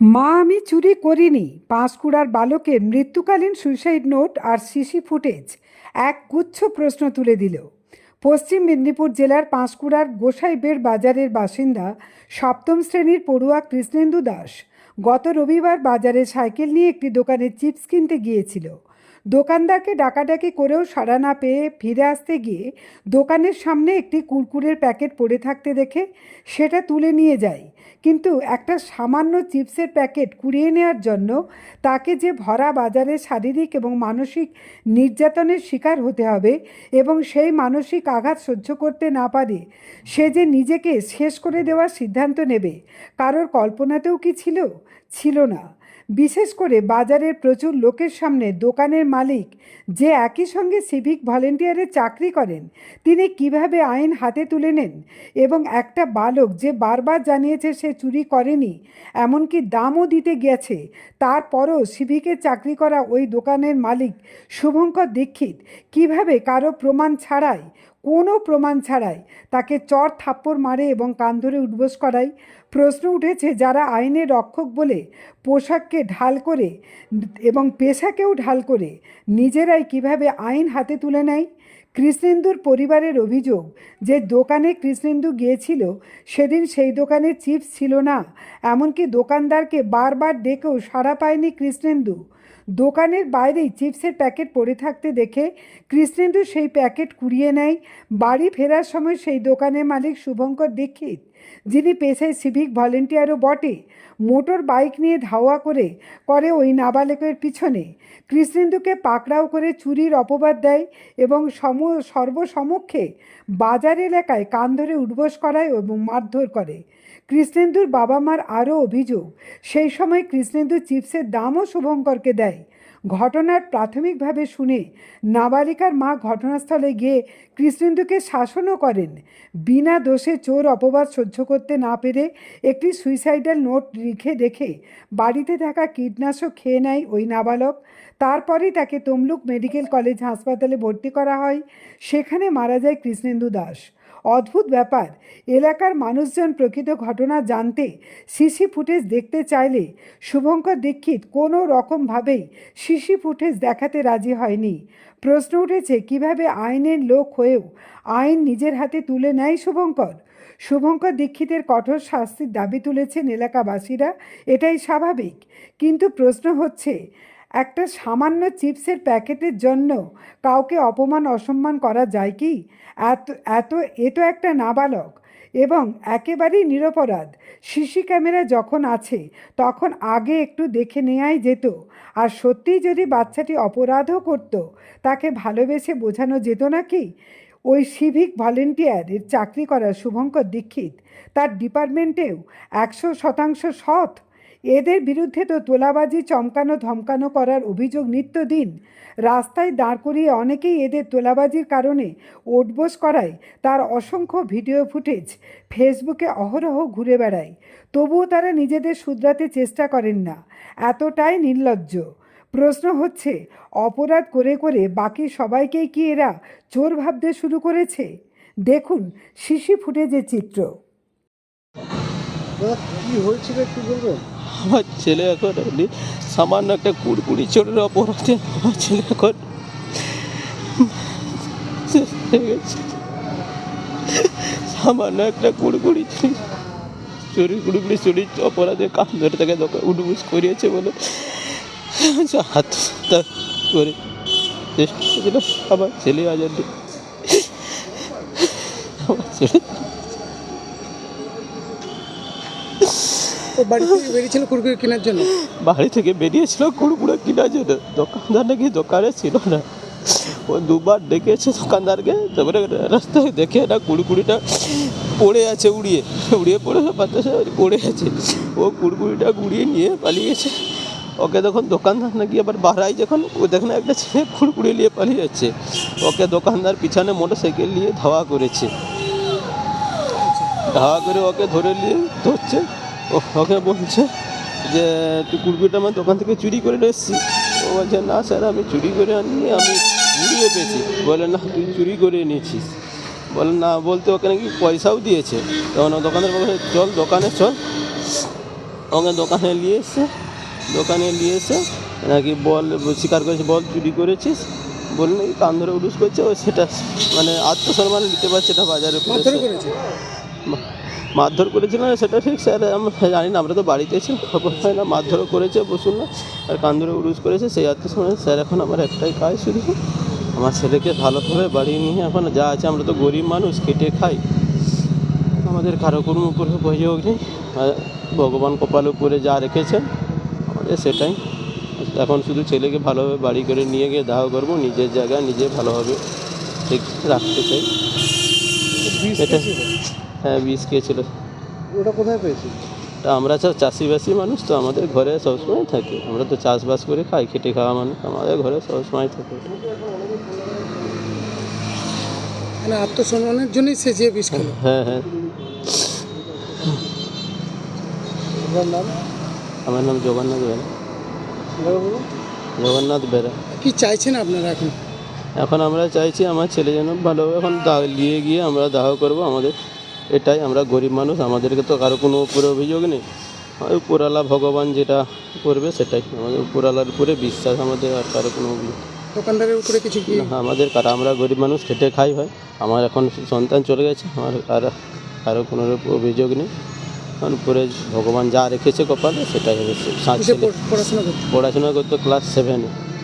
মা, আমি চুরি করিনি। পাঁশকুড়ার বালকের মৃত্যুকালীন সুইসাইড নোট আর সিসি ফুটেজ। এক গুচ্ছ প্রশ্ন তুলে দিল। পশ্চিম মেদিনীপুর জেলার পাঁশকুড়ার গোসাইবের বাজারের বাসিন্দা সপ্তম শ্রেণির পড়ুয়া কৃষ্ণেন্দু দাস গত রবিবার বাজারে সাইকেল নিয়ে একটি দোকানে চিপস কিনতে গিয়েছিল। দোকানদারকে ডাকাডাকি করেও সাড়া না পেয়ে ফিরে আসতে গিয়ে দোকানের সামনে একটি কুরকুরের প্যাকেট পড়ে থাকতে দেখে সেটা তুলে নিয়ে যায়। কিন্তু একটা সামান্য চিপসের প্যাকেট কুড়িয়ে নেওয়ার জন্য তাকে যে ভরা বাজারে শারীরিক এবং মানসিক নির্যাতনের শিকার হতে হবে এবং সেই মানসিক আঘাত সহ্য করতে না পারে, সে যে নিজেকে শেষ করে দেওয়ার সিদ্ধান্ত নেবে, কারোর কল্পনাতেও কি ছিল? ছিল না। বিশেষ করে বাজারের প্রচুর লোকের সামনে দোকানের মালিক যে একই সঙ্গে সিভিক ভলেন্টিয়ারের চাকরি করেন, তিনি কীভাবে আইন হাতে তুলে নেন এবং একটা বালক যে বারবার জানিয়েছে সে চুরি করেনি, এমনকি দামও দিতে গেছে, তারপরও সিভিকের চাকরি করা ওই দোকানের মালিক শুভঙ্কর দীক্ষিত কীভাবে কারও প্রমাণ ছাড়াই কোনো প্রমাণ ছাড়াই তাকে চর থাপ্পড় মারে এবং কান ধরে উঠবোস করায় প্রশ্ন উঠেছে যারা আইনের রক্ষক বলে পোশাককে ঢাল করে এবং পেশাকেও ঢাল করে নিজেরাই কীভাবে আইন হাতে তুলে নেয়? কৃষ্ণেন্দুর পরিবারের অভিযোগ যে দোকানে কৃষ্ণেন্দু গিয়েছিল, সেদিন সেই দোকানে চিপস ছিল না। এমনকি দোকানদারকে বারবার ডেকেও সাড়া পায়নি কৃষ্ণেন্দু। দোকানের বাইরেই চিপসের প্যাকেট পড়ে থাকতে দেখে কৃষ্ণেন্দু সেই প্যাকেট কুড়িয়ে নেয়। বাড়ি ফেরার সময় সেই দোকানের মালিক শুভঙ্কর দীক্ষিত, যিনি পেশায় সিভিক ভলেন্টিয়ারও বটে, মোটর বাইক নিয়ে ধাওয়া করে করে ওই নাবালকের পিছনে। কৃষ্ণেন্দুকে পাকড়াও করে চুরির অপবাদ দেয় এবং সম, সর্বসমক্ষে বাজার এলাকায় কান ধরে উঠবোস করায় এবং মারধর করে। কৃষ্ণেন্দুর বাবা মার আরও অভিযোগ, সেই সময় কৃষ্ণেন্দু চিপসের দামও শুভঙ্করকে দেয়। ঘটনার প্রাথমিকভাবে শুনে নাবালিকার মা ঘটনাস্থলে গিয়ে কৃষ্ণেন্দুকে শাসনও করেন। বিনা দোষে চোর অপবাদ সহ্য করতে না পেরে একটি সুইসাইডাল নোট লিখে দেখে বাড়িতে থাকা কীটনাশক খেয়ে নেয় ওই নাবালক। তারপরেই তাকে তমলুক মেডিকেল কলেজ হাসপাতালে ভর্তি করা হয়। সেখানে মারা যায় কৃষ্ণেন্দু দাস। অদ্ভুত ব্যাপার। এলাকার মানুষজন প্রকৃত ঘটনা জানতে সিসি ফুটেজ দেখতে চাইলে শুভঙ্কর দীক্ষিত কোনো রকমভাবেই সিসি ফুটেজ দেখাতে রাজি হয়নি। প্রশ্ন উঠেছে, কীভাবে আইনের লোক হয়েও আইন নিজের হাতে তুলে নেয় শুভঙ্কর? শুভঙ্কর দীক্ষিতের কঠোর শাস্তির দাবি তুলেছেন এলাকাবাসীরা, এটাই স্বাভাবিক। কিন্তু প্রশ্ন হচ্ছে একটা সামান্য চিপসের প্যাকেটের জন্য কাউকে অপমান, অসম্মান করা যায় কি? এত এত, এ তো একটা নাবালক। এবং একেবারেই নিরপরাধ। সিসি ক্যামেরা যখন আছে, তখন আগে একটু দেখে নেওয়াই যেত। আর সত্যিই যদি বাচ্চাটি অপরাধও করত, তাকে ভালোবেসে বোঝানো যেত নাকি? ওই সিভিক ভলেন্টিয়ারের চাকরি করা শুভঙ্কর দীক্ষিত তার ডিপার্টমেন্টেও একশো শতাংশ সৎ এদের বিরুদ্ধে তো তোলাবাজি, চমকানো, ধমকানো করার অভিযোগ নিত্যদিন। রাস্তায় দাঁড় করিয়ে অনেকেই এদের তোলাবাজির কারণে ওঠবোস করায়। তার অসংখ্য ভিডিও ফুটেজ ফেসবুকে অহরহ ঘুরে বেড়ায়। তবুও তারা নিজেদের শুধরাতে চেষ্টা করেন না। এতটাই নির্লজ্জ। প্রশ্ন হচ্ছে, অপরাধ করে করে বাকি সবাইকেই কি এরা চোর ভাবতে শুরু করেছে? দেখুন শিশি ফুটেজের চিত্র। কি হয়েছিল একটু বলবেন? আমার ছেলে এখন এমনি সামান্য একটা কুড়কুড়ি চোরের অপরাধে আমার ছেলে এখন সামান্য একটা কুড়কুড়ি চুরি চুরি কুড়কুড়ি চুরি অপরাধে কান ধরে তাকে উডুবুস করিয়েছে বলে হাত করে চেষ্টা করেছিল আমার ছেলে অব্দি আমার ছেলে বাড়ি থেকে বেরিয়েছিল কুরকুরে কেনার জন্য। বাড়ি থেকে কেনার জন্য। দোকানদার নাকি দোকানে ছিল না। ও দুবার ডেকেছে দোকানদারকে। তারপরে রাস্তায় দেখে না কুড়কুড়িটা পড়ে আছে উড়িয়ে। উড়িয়ে পড়ে বাতাসে পড়ে আছে। ও কুড়কুড়িটা গুড়িয়ে নিয়ে পালিয়ে গেছে ওকে তখন দোকানদার নাকি আবার বাড়াই যখন ও দেখে না একটা ছেলে কুড়কুড়ি নিয়ে পালিয়ে যাচ্ছে। ওকে দোকানদার পিছনে মোটর সাইকেল নিয়ে ধাওয়া করেছে। ধাওয়া করে ওকে ধরে নিয়ে ধরছে। ওকে বলছে যে তুই কুড়কুড়িটা আমার দোকান থেকে চুরি করে এসেছি ও বলছে না স্যার আমি চুরি করে আনিনি আমি ঘুরিয়ে পেয়েছি। বলে না তুই চুরি করে নিয়েছিস বলে না বলতে ওকে নাকি পয়সাও দিয়েছে। তখন ও দোকানের বলে চল দোকানে চল। ওকে দোকানে নিয়ে এসছে দোকানে নিয়ে এসে নাকি বল স্বীকার করেছে বল চুরি করেছিস? বলে নাকি কান ধরে উলুস করছে ও সেটা মানে আত্মসম্মান দিতে পারছে না বাজারে মারধর এসে। করেছিল না সেটা ঠিক স্যার আমরা জানি না আমরা তো বাড়িতে ছিলাম খবর হয় না মারধরও করেছে বসুন না আর কান ধরে উরুজ করেছে সেই আত্মসম্মান স্যার এখন আমার একটাই কাজ শুধু আমার ছেলেকে ভালোভাবে বাড়ি নিয়ে এখন যা আছে আমরা তো গরিব মানুষ কেটে খাই আমাদের কারও কোনো উপরে অভিযোগ নেই ভগবান কপাল উপরে যা রেখেছেন আমাদের সেটাই এখন শুধু ছেলেকে ভালোভাবে বাড়ি করে নিয়ে গিয়ে দাহ করব নিজের জায়গা নিজে ভালোভাবে ঠিক রাখতে চাই এটা-? হ্যাঁ বিষ খেয়েছিল। ওটা কোথায় পেয়েছি তা আমরা সব চাষিবাসী মানুষ তো আমাদের ঘরে সবসময় থাকে। আমরা তো চাষবাস করে খাই খেটে খাওয়া মানুষ আমাদের ঘরে সবসময় থাকে। মানে আত্মসম্মানের জন্যই সে যে বিষ খেলো। হ্যাঁ হ্যাঁ। আপনার নাম? আমার নাম জগন্নাথ বেরা। জগন্নাথ বেরা। কি চাইছেন আপনারা এখন? এখন আমরা চাইছি আমার ছেলে যেন ভালোভাবে এখন দাহ নিয়ে গিয়ে আমরা দাহ করব আমাদের। এটাই আমরা গরিব মানুষ আমাদেরকে তো কারও কোনো উপরে অভিযোগ নেই। উপরালা ভগবান যেটা করবে সেটাই। আমাদের উপরালার উপরে বিশ্বাস আমাদের আর কারও কোনো অভিযোগ দোকানদারের উপরে কিছু কি? আমাদের কারা আমরা গরিব মানুষ খেটে খাই ভাই আমার এখন সন্তান চলে গেছে আমার আর কারও কোনো অভিযোগ নেই। কারণ উপরে ভগবান যা রেখেছে কপালে সেটাই হবে পড়াশোনা করতো ক্লাস সেভেনে